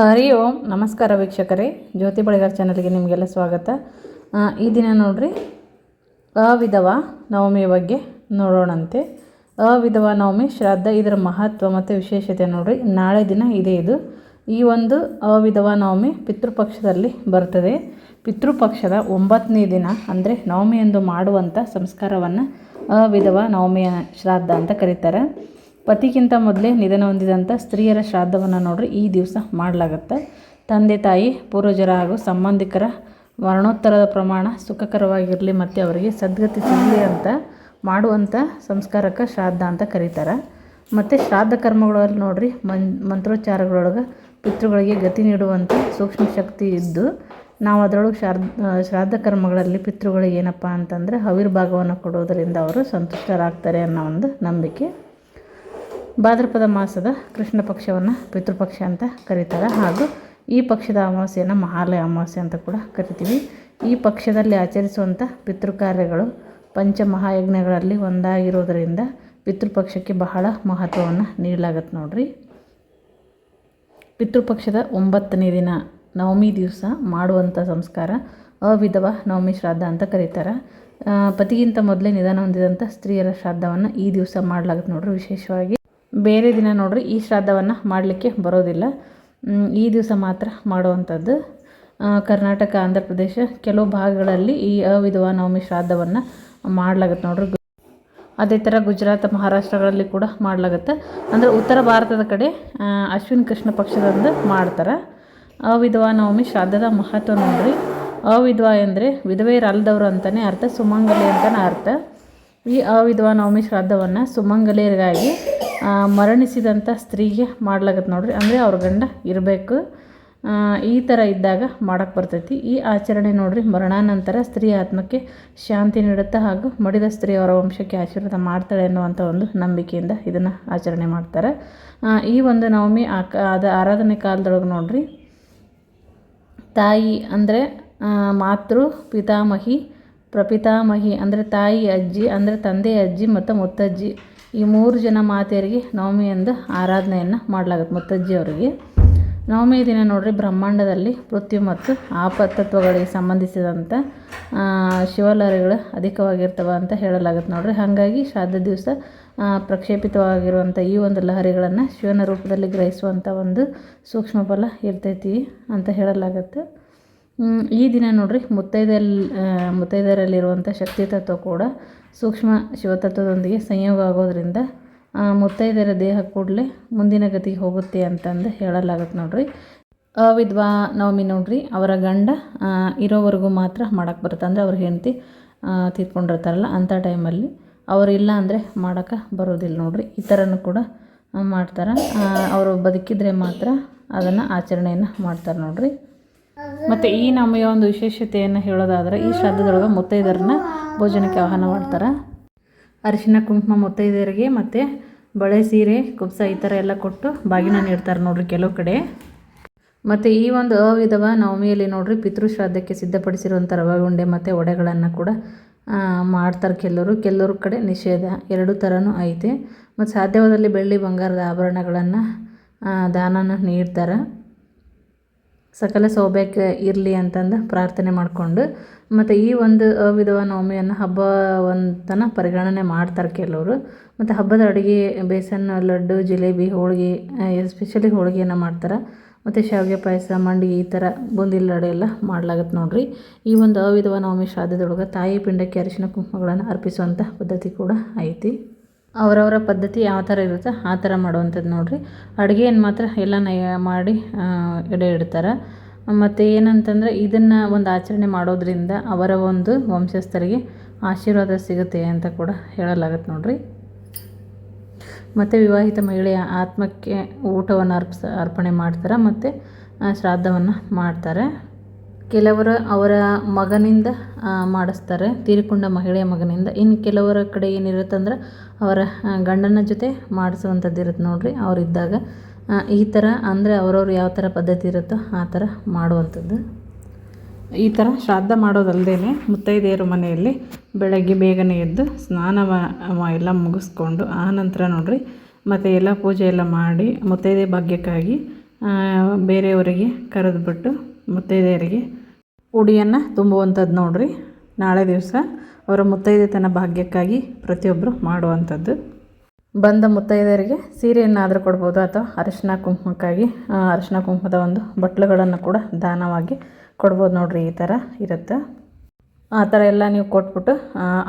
ಹರಿ ಓಂ, ನಮಸ್ಕಾರ ವೀಕ್ಷಕರೇ. ಜ್ಯೋತಿ ಬಳಿಗಾರ್ ಚಾನಲ್ಗೆ ನಿಮಗೆಲ್ಲ ಸ್ವಾಗತ. ಈ ದಿನ ನೋಡ್ರಿ, ಅವಿಧವ ನವಮಿಯ ಬಗ್ಗೆ ನೋಡೋಣಂತೆ. ಅವಿಧವ ನವಮಿ ಶ್ರಾದ್ದ ಇದರ ಮಹತ್ವ ಮತ್ತು ವಿಶೇಷತೆ ನೋಡ್ರಿ. ನಾಳೆ ದಿನ ಇದೆ ಇದು. ಈ ಒಂದು ಅವಿಧವ ನವಮಿ ಪಿತೃಪಕ್ಷದಲ್ಲಿ ಬರ್ತದೆ. ಪಿತೃಪಕ್ಷದ ಒಂಬತ್ತನೇ ದಿನ ಅಂದರೆ ನವಮಿಯಂದು ಮಾಡುವಂಥ ಸಂಸ್ಕಾರವನ್ನು ಅವಿಧವ ನವಮಿಯ ಶ್ರಾದ್ದ ಅಂತ ಕರೀತಾರೆ. ಪತಿಗಿಂತ ಮೊದಲೇ ನಿಧನ ಹೊಂದಿದಂಥ ಸ್ತ್ರೀಯರ ಶ್ರಾದ್ದವನ್ನು ನೋಡ್ರಿ ಈ ದಿವಸ ಮಾಡಲಾಗತ್ತೆ. ತಂದೆ ತಾಯಿ, ಪೂರ್ವಜರ ಹಾಗೂ ಸಂಬಂಧಿಕರ ಮರಣೋತ್ತರದ ಪ್ರಮಾಣ ಸುಖಕರವಾಗಿರಲಿ ಮತ್ತು ಅವರಿಗೆ ಸದ್ಗತಿ ಸಿಗಲಿ ಅಂತ ಮಾಡುವಂಥ ಸಂಸ್ಕಾರಕ್ಕೆ ಶ್ರಾದ್ದ ಅಂತ ಕರೀತಾರೆ. ಮತ್ತು ಶ್ರಾದ್ದ ಕರ್ಮಗಳಲ್ಲಿ ನೋಡ್ರಿ ಮನ್, ಮಂತ್ರೋಚ್ಚಾರಗಳೊಳಗೆ ಪಿತೃಗಳಿಗೆ ಗತಿ ನೀಡುವಂಥ ಸೂಕ್ಷ್ಮ ಶಕ್ತಿ ಇದ್ದು ನಾವು ಅದರೊಳಗೆ ಶ್ರಾದ್ದ ಶ್ರಾದ್ದ ಕರ್ಮಗಳಲ್ಲಿ ಪಿತೃಗಳಿಗೆ ಏನಪ್ಪ ಅಂತಂದರೆ ಹವಿರ್ಭಾಗವನ್ನು ಕೊಡೋದರಿಂದ ಅವರು ಸಂತುಷ್ಟರಾಗ್ತಾರೆ ಅನ್ನೋ ಒಂದು ನಂಬಿಕೆ. ಭಾದ್ರಪದ ಮಾಸದ ಕೃಷ್ಣ ಪಕ್ಷವನ್ನು ಪಿತೃಪಕ್ಷ ಅಂತ ಕರೀತಾರೆ. ಹಾಗೂ ಈ ಪಕ್ಷದ ಅಮಾವಾಸ್ಯೆಯನ್ನು ಮಹಾಲಯ ಅಮಾವಾಸ್ಯೆ ಅಂತ ಕೂಡ ಕರಿತೀವಿ. ಈ ಪಕ್ಷದಲ್ಲಿ ಆಚರಿಸುವಂಥ ಪಿತೃಕಾರ್ಯಗಳು ಪಂಚಮಹಾಯಜ್ಞಗಳಲ್ಲಿ ಒಂದಾಗಿರೋದರಿಂದ ಪಿತೃಪಕ್ಷಕ್ಕೆ ಬಹಳ ಮಹತ್ವವನ್ನು ನೀಡಲಾಗತ್ತೆ ನೋಡ್ರಿ. ಪಿತೃಪಕ್ಷದ ಒಂಬತ್ತನೇ ದಿನ ನವಮಿ ದಿವಸ ಮಾಡುವಂಥ ಸಂಸ್ಕಾರ ಅವಿಧವ ನವಮಿ ಶ್ರಾದ್ದ ಅಂತ ಕರೀತಾರೆ. ಪತಿಗಿಂತ ಮೊದಲೇ ನಿಧಾನ ಹೊಂದಿದಂಥ ಸ್ತ್ರೀಯರ ಶ್ರಾದ್ದವನ್ನು ಈ ದಿವಸ ಮಾಡಲಾಗುತ್ತೆ ನೋಡ್ರಿ ವಿಶೇಷವಾಗಿ. ಬೇರೆ ದಿನ ನೋಡ್ರಿ ಈ ಶ್ರಾದ್ದವನ್ನು ಮಾಡಲಿಕ್ಕೆ ಬರೋದಿಲ್ಲ. ಈ ದಿವಸ ಮಾತ್ರ ಮಾಡುವಂಥದ್ದು. ಕರ್ನಾಟಕ, ಆಂಧ್ರ ಪ್ರದೇಶ ಕೆಲವು ಭಾಗಗಳಲ್ಲಿ ಈ ಅವಿಧವ ನವಮಿ ಶ್ರಾದ್ದವನ್ನು ಮಾಡಲಾಗುತ್ತೆ ನೋಡ್ರಿ. ಅದೇ ಥರ ಗುಜರಾತ್, ಮಹಾರಾಷ್ಟ್ರಗಳಲ್ಲಿ ಕೂಡ ಮಾಡಲಾಗುತ್ತೆ. ಅಂದರೆ ಉತ್ತರ ಭಾರತದ ಕಡೆ ಅಶ್ವಿನ್ ಕೃಷ್ಣ ಪಕ್ಷದಂದು ಮಾಡ್ತಾರೆ. ಅವಿಧವಾ ನವಮಿ ಶ್ರಾದ್ದದ ಮಹತ್ವ ನೋಡ್ರಿ. ಅವಿಧವಾ ಎಂದರೆ ವಿಧವೆಯರಲ್ಲದವರು ಅಂತಲೇ ಅರ್ಥ, ಸುಮಂಗಲಿ ಅಂತಲೇ ಅರ್ಥ. ಈ ಅವಿಧವಾ ನವಮಿ ಶ್ರಾದ್ದವನ್ನು ಸುಮಂಗಲಿಯರಿಗಾಗಿ ಮರಣಿಸಿದಂಥ ಸ್ತ್ರೀಗೆ ಮಾಡ್ಲಾಗತ್ತೆ ನೋಡ್ರಿ. ಅಂದರೆ ಅವ್ರ ಗಂಡ ಇರಬೇಕು. ಈ ಥರ ಇದ್ದಾಗ ಮಾಡೋಕ್ಕೆ ಬರ್ತೈತಿ. ಈ ಆಚರಣೆ ನೋಡ್ರಿ, ಮರಣಾನಂತರ ಸ್ತ್ರೀ ಆತ್ಮಕ್ಕೆ ಶಾಂತಿ ನೀಡುತ್ತೆ ಹಾಗೂ ಮಡಿದ ಸ್ತ್ರೀ ಅವರ ವಂಶಕ್ಕೆ ಆಶೀರ್ವಾದ ಮಾಡ್ತಾಳೆ ಅನ್ನುವಂಥ ಒಂದು ನಂಬಿಕೆಯಿಂದ ಇದನ್ನು ಆಚರಣೆ ಮಾಡ್ತಾರೆ. ಈ ಒಂದು ನವಮಿ ಆ ಅದ ಆರಾಧನೆ ಕಾಲದೊಳಗೆ ನೋಡ್ರಿ. ತಾಯಿ ಅಂದರೆ ಮಾತೃ, ಪಿತಾಮಹಿ, ಪ್ರಪಿತಾಮಹಿ, ಅಂದರೆ ತಾಯಿ, ಅಜ್ಜಿ, ಅಂದರೆ ತಂದೆ, ಅಜ್ಜಿ ಮತ್ತು ಮುತ್ತಜ್ಜಿ. ಈ ಮೂರು ಜನ ಮಾತೆಯರಿಗೆ ನವಮಿಯಂದು ಆರಾಧನೆಯನ್ನು ಮಾಡಲಾಗುತ್ತೆ ಮುತ್ತಜ್ಜಿಯವರಿಗೆ. ನವಮಿ ದಿನ ನೋಡ್ರಿ ಬ್ರಹ್ಮಾಂಡದಲ್ಲಿ ಮೃತ್ಯು ಮತ್ತು ಆಪತ್ತತ್ವಗಳಿಗೆ ಸಂಬಂಧಿಸಿದಂಥ ಶಿವಲಹರಿಗಳು ಅಧಿಕವಾಗಿರ್ತವೆ ಅಂತ ಹೇಳಲಾಗುತ್ತೆ ನೋಡ್ರಿ. ಹಾಗಾಗಿ ಶ್ರಾದ್ದ ದಿವಸ ಪ್ರಕ್ಷೇಪಿತವಾಗಿರುವಂಥ ಈ ಒಂದು ಲಹರಿಗಳನ್ನು ಶಿವನ ರೂಪದಲ್ಲಿ ಗ್ರಹಿಸುವಂಥ ಒಂದು ಸೂಕ್ಷ್ಮ ಬಲ ಇರ್ತೈತಿ ಅಂತ ಹೇಳಲಾಗುತ್ತೆ. ಈ ದಿನ ನೋಡ್ರಿ ಮುತ್ತೈದಲ್ಲಿ ಮುತ್ತೈದರಲ್ಲಿರುವಂಥ ಶಕ್ತಿ ತತ್ವ ಕೂಡ ಸೂಕ್ಷ್ಮ ಶಿವತತ್ವದೊಂದಿಗೆ ಸಂಯೋಗ ಆಗೋದ್ರಿಂದ ಮುತ್ತೈದೆಯರ ದೇಹ ಕೂಡಲೇ ಮುಂದಿನ ಗತಿಗೆ ಹೋಗುತ್ತೆ ಅಂತಂದು ಹೇಳಲಾಗುತ್ತೆ ನೋಡ್ರಿ. ಅವಿದ್ವಾ ನವಮಿ ನೋಡ್ರಿ, ಅವರ ಗಂಡ ಇರೋವರೆಗೂ ಮಾತ್ರ ಮಾಡೋಕ್ಕೆ ಬರುತ್ತೆ. ಅಂದರೆ ಅವ್ರ ಹೆಂಡತಿ ತೀರ್ಕೊಂಡಿರ್ತಾರಲ್ಲ ಅಂಥ ಟೈಮಲ್ಲಿ ಅವರಿಲ್ಲ ಅಂದರೆ ಮಾಡೋಕ್ಕೆ ಬರೋದಿಲ್ಲ ನೋಡ್ರಿ. ಈ ಥರನೂ ಕೂಡ ಮಾಡ್ತಾರೆ. ಅವರು ಬದುಕಿದ್ರೆ ಮಾತ್ರ ಅದನ್ನು ಆಚರಣೆಯನ್ನು ಮಾಡ್ತಾರೆ ನೋಡ್ರಿ. ಮತ್ತು ಈ ನಮಗೆ ಒಂದು ವಿಶೇಷತೆಯನ್ನು ಹೇಳೋದಾದರೆ ಈ ಶ್ರಾದ್ದದೊಳಗೆ ಮುತ್ತೈದರನ್ನ ಭೋಜನಕ್ಕೆ ಆಹ್ವಾನ ಮಾಡ್ತಾರೆ. ಅರಿಶಿನ, ಕುಂಕುಮ, ಮುತ್ತೈದೆಯರಿಗೆ ಮತ್ತು ಬಳೆ, ಸೀರೆ ಕುಬ್ಸ ಈ ಥರ ಎಲ್ಲ ಕೊಟ್ಟು ಬಾಗಿನ ನೀಡ್ತಾರೆ ನೋಡ್ರಿ ಕೆಲವು ಕಡೆ. ಮತ್ತು ಈ ಒಂದು ಅವಿಧವ ನವಮಿಯಲ್ಲಿ ನೋಡ್ರಿ ಪಿತೃ ಶ್ರಾದ್ದಕ್ಕೆ ಸಿದ್ಧಪಡಿಸಿರುವಂಥ ರವೆ ಉಂಡೆ ಮತ್ತು ವಡೆಗಳನ್ನು ಕೂಡ ಮಾಡ್ತಾರೆ ಕೆಲವರು. ಕೆಲವರು ಕಡೆ ನಿಷೇಧ. ಎರಡು ಥರನೂ ಐತೆ. ಮತ್ತು ಸಾಧ್ಯವಾದಲ್ಲಿ ಬೆಳ್ಳಿ ಬಂಗಾರದ ಆಭರಣಗಳನ್ನು ದಾನನ ನೀಡ್ತಾರೆ. ಸಕಲ ಸೌಭಾಗ್ಯ ಇರಲಿ ಅಂತಂದು ಪ್ರಾರ್ಥನೆ ಮಾಡಿಕೊಂಡು ಮತ್ತು ಈ ಒಂದು ಅವಿಧವ ನವಮಿಯನ್ನು ಹಬ್ಬವಂತನ ಪರಿಗಣನೆ ಮಾಡ್ತಾರೆ ಕೆಲವರು. ಮತ್ತು ಹಬ್ಬದ ಅಡುಗೆ, ಬೇಸನ್, ಲಡ್ಡು, ಜಿಲೇಬಿ, ಹೋಳಿಗೆ ಎಸ್ಪೆಷಲಿ ಹೋಳಿಗೆಯನ್ನು ಮಾಡ್ತಾರೆ. ಮತ್ತು ಶಾವಿಗೆ ಪಾಯಸ ಮಂಡಿಗೆ ಈ ಥರ ಬೂಂದಿ ಲಡೆ ಎಲ್ಲ ಮಾಡ್ಲಾಗತ್ತೆ ನೋಡ್ರಿ. ಈ ಒಂದು ಅವಿಧವ ನವಮಿ ಶ್ರಾದ್ದದೊಳಗೆ ತಾಯಿ ಪಿಂಡಕ್ಕೆ ಅರಿಶಿನ ಕುಂಕುಮಗಳನ್ನು ಅರ್ಪಿಸುವಂಥ ಪದ್ಧತಿ ಕೂಡ ಐತಿ. ಅವರವರ ಪದ್ಧತಿ ಯಾವ ಥರ ಇರುತ್ತೆ ಆ ಥರ ಮಾಡುವಂಥದ್ದು ನೋಡಿರಿ. ಅಡುಗೆಯನ್ನು ಮಾತ್ರ ಎಲ್ಲ ನಯ ಮಾಡಿ ಎಡೆ ಇಡ್ತಾರೆ. ಮತ್ತು ಏನಂತಂದರೆ ಇದನ್ನು ಒಂದು ಆಚರಣೆ ಮಾಡೋದ್ರಿಂದ ಅವರ ಒಂದು ವಂಶಸ್ಥರಿಗೆ ಆಶೀರ್ವಾದ ಸಿಗುತ್ತೆ ಅಂತ ಕೂಡ ಹೇಳಲಾಗತ್ತೆ ನೋಡಿರಿ. ಮತ್ತು ವಿವಾಹಿತ ಮಹಿಳೆಯ ಆತ್ಮಕ್ಕೆ ಊಟವನ್ನು ಅರ್ಪಿಸ, ಅರ್ಪಣೆ ಮಾಡ್ತಾರೆ, ಮತ್ತು ಶ್ರಾದ್ದವನ್ನು ಮಾಡ್ತಾರೆ. ಕೆಲವರು ಅವರ ಮಗನಿಂದ ಮಾಡಿಸ್ತಾರೆ, ತೀರಿಕೊಂಡ ಮಹಿಳೆಯ ಮಗನಿಂದ. ಇನ್ನು ಕೆಲವರ ಕಡೆ ಏನಿರುತ್ತೆ ಅಂದ್ರೆ, ಅವರ ಗಂಡನ ಜೊತೆ ಮಾಡಿಸುವಂಥದ್ದು ಇರುತ್ತೆ ನೋಡಿರಿ, ಅವರಿದ್ದಾಗ. ಈ ಥರ ಅಂದರೆ ಅವರವ್ರು ಯಾವ ಥರ ಪದ್ಧತಿ ಇರುತ್ತೋ ಆ ಥರ ಮಾಡುವಂಥದ್ದು. ಈ ಥರ ಶ್ರಾದ್ದ ಮಾಡೋದಲ್ಲದೇ ಮುತ್ತೈದೆಯರ ಮನೆಯಲ್ಲಿ ಬೆಳಗ್ಗೆ ಬೇಗನೆ ಎದ್ದು ಸ್ನಾನ ಎಲ್ಲ ಮುಗಿಸ್ಕೊಂಡು ಆ ನಂತರ ನೋಡ್ರಿ, ಮತ್ತು ಎಲ್ಲ ಪೂಜೆ ಎಲ್ಲ ಮಾಡಿ ಮುತ್ತೈದೆ ಭಾಗ್ಯಕ್ಕಾಗಿ ಬೇರೆಯವರಿಗೆ ಕರೆದುಬಿಟ್ಟು ಮುತ್ತೈದೆಯರಿಗೆ ಉಡಿಯನ್ನು ತುಂಬುವಂಥದ್ದು ನೋಡ್ರಿ. ನಾಳೆ ದಿವಸ ಅವರ ಮುತ್ತೈದೆತನ ಭಾಗ್ಯಕ್ಕಾಗಿ ಪ್ರತಿಯೊಬ್ಬರು ಮಾಡುವಂಥದ್ದು. ಬಂದ ಮುತ್ತೈದೆಯರಿಗೆ ಸೀರೆಯನ್ನಾದರೂ ಕೊಡ್ಬೋದು ಅಥವಾ ಅರಿಶಿನ ಕುಂಕುಮಕ್ಕಾಗಿ ಅರಿಶಿನ ಕುಂಕುಮದ ಒಂದು ಬಟ್ಲುಗಳನ್ನು ಕೂಡ ದಾನವಾಗಿ ಕೊಡ್ಬೋದು ನೋಡ್ರಿ. ಈ ಥರ ಇರುತ್ತೆ. ಆ ಥರ ಎಲ್ಲ ನೀವು ಕೊಟ್ಬಿಟ್ಟು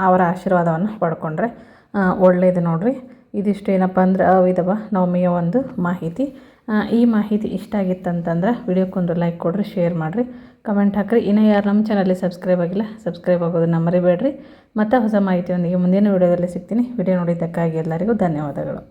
ಅವರ ಆಶೀರ್ವಾದವನ್ನು ಪಡ್ಕೊಂಡ್ರೆ ಒಳ್ಳೆಯದು ನೋಡ್ರಿ. ಇದಿಷ್ಟು ಏನಪ್ಪ ಅಂದ್ರೆ ಅವಿದವ ನವಮಿಯ ಒಂದು ಮಾಹಿತಿ. ಈ ಮಾಹಿತಿ ಇಷ್ಟ ಆಗಿತ್ತಂತಂದ್ರೆ ವಿಡಿಯೋಕ್ಕೊಂದು ಲೈಕ್ ಕೊಡಿರಿ ಶೇರ್ ಮಾಡಿರಿ. ಕಮೆಂಟ್ ಹಾಕಿರಿ. ಇನ್ನೂ ಯಾರು ನಮ್ಮ ಚಾನಲ್ಲಿ ಸಬ್ಸ್ಕ್ರೈಬ್ ಆಗಿಲ್ಲ ಸಬ್ಸ್ಕ್ರೈಬ್ ಆಗೋದನ್ನು ಮರಿಬೇಡ್ರಿ. ಮತ್ತು ಹೊಸ ಮಾಹಿತಿಯೊಂದಿಗೆ ಮುಂದಿನ ವಿಡಿಯೋದಲ್ಲಿ ಸಿಗ್ತೀನಿ. ವಿಡಿಯೋ ನೋಡಿದ್ದಕ್ಕಾಗಿ ಎಲ್ಲರಿಗೂ ಧನ್ಯವಾದಗಳು.